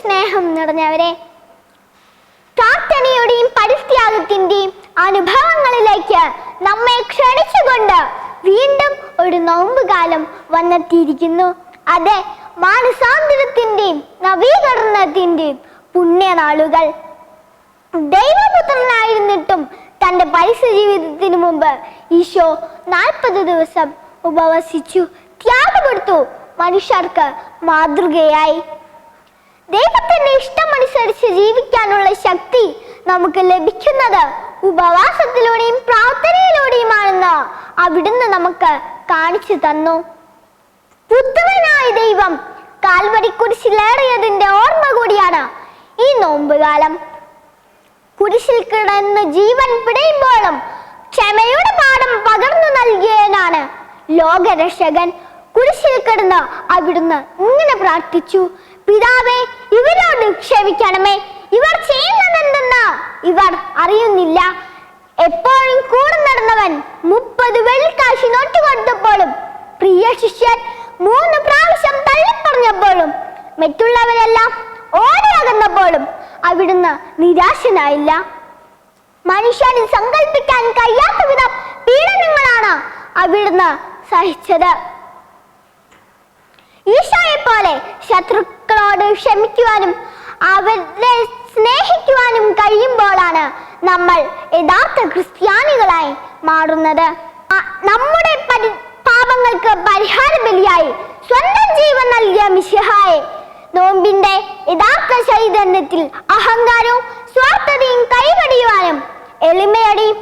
സ്നേഹം നിറഞ്ഞവരെ പ്രാർത്ഥനയുടെയും പരിത്യാഗത്തിന്റെയും അനുഭവങ്ങളിലേക്ക് നമ്മെ ക്ഷണിച്ചുകൊണ്ട് വീണ്ടും ഒരു നോമ്പുകാലം വന്നെത്തിയിരിക്കുന്നു. അതെ മാനസാന്തരത്തിന്റെയും നവീകരണത്തിന്റെയും പുണ്യനാളുകൾ. ദൈവപുത്രനായിരുന്നിട്ടും തന്റെ പരിസ്ഥിതി ജീവിതത്തിന് മുമ്പ് ഈശോ നാൽപ്പത് ദിവസം ഉപവസിച്ചു ത്യാഗപ്പെടുത്തു മനുഷ്യർക്ക് മാതൃകയായി. ദൈവത്തിന്റെ ഇഷ്ടമനുസരിച്ച് ജീവിക്കാനുള്ള ശക്തി നമുക്ക് ലഭിക്കുന്നത് ഉപവാസത്തിലൂടെയും പ്രാർത്ഥനയിലൂടെയുമാണെന്ന് അവിടുന്ന് നമുക്ക് കാണിച്ചു തന്നു. പുത്രനായ ദൈവം കാൽവരി കുരിശിലേറിയതിന്റെ ഓർമ്മ കൂടിയാണ് ഈ നോമ്പുകാലം കുരിശിൽ കിടന്ന് ജീവൻ പിടയുമ്പോഴും ക്ഷമയുടെ പാഠം പകർന്നു നൽകിയവനാണ് ലോകരക്ഷകൻ. കുരിശിൽ കിടന്ന് അവിടുന്ന് ഇങ്ങനെ പ്രാർത്ഥിച്ചു. പിതാവേ ഇവരോട് ക്ഷമിക്കണമേ. ഇവർ ചെയ്യുന്നതെന്തെന്ന് ഇവർ അറിയുന്നില്ല. എപ്പോഴും കൂടെ നടന്നവൻ മുപ്പത് വെള്ളിക്കാശി നോട്ട് കൊടുത്തപ്പോഴും പ്രിയ ശിഷ്യൻ മൂന്ന് പ്രാവശ്യം തള്ളിപ്പറഞ്ഞപ്പോഴും മറ്റുള്ളവരെല്ലാം ഓടി അവിടുന്ന് നിരാശനായില്ല. മനുഷ്യന് സങ്കല്പിക്കാൻ കഴിയാത്ത വിധം പീഡനങ്ങളാണ് അവിടുന്ന് സഹിച്ചത്. ഈശോയെ പോലെ ശത്രുക്കളോട് ക്ഷമിക്കുവാനും അവരെ സ്നേഹിക്കുവാനും കഴിയുമ്പോഴാണ് നമ്മൾ യഥാർത്ഥ ക്രിസ്ത്യാനികളായി മാറുന്നത്. നമ്മുടെ പാപങ്ങൾക്ക് പരിഹാര ബലിയായി സ്വന്തം ജീവൻ നൽകിയ മിശിഹായെ നോമ്പിന്റെ യഥാർത്ഥ ചൈതന്യത്തിൽ അഹങ്കാരവും സ്വാർത്ഥതയും കൈവടിയുവാനും എളിമയുടെയും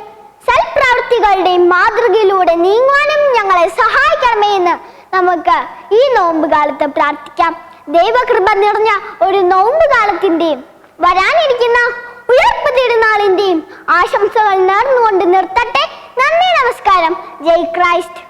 സൽപ്രവൃത്തികളുടെയും മാതൃകയിലൂടെ നീങ്ങുവാനും ഞങ്ങളെ സഹായിക്കണമേ എന്ന് നമുക്ക് ഈ നോമ്പ് കാലത്ത് പ്രാർത്ഥിക്കാം. ദൈവകൃപ നിറഞ്ഞ ഒരു നോമ്പ് കാലത്തിന്റെയും വരാനിരിക്കുന്ന ഉയർപ്പ് തിരുനാളിന്റെയും ആശംസകൾ നേർന്നുകൊണ്ട് നിർത്തട്ടെ. നന്ദി നമസ്കാരം. ജയ് ക്രൈസ്റ്റ്.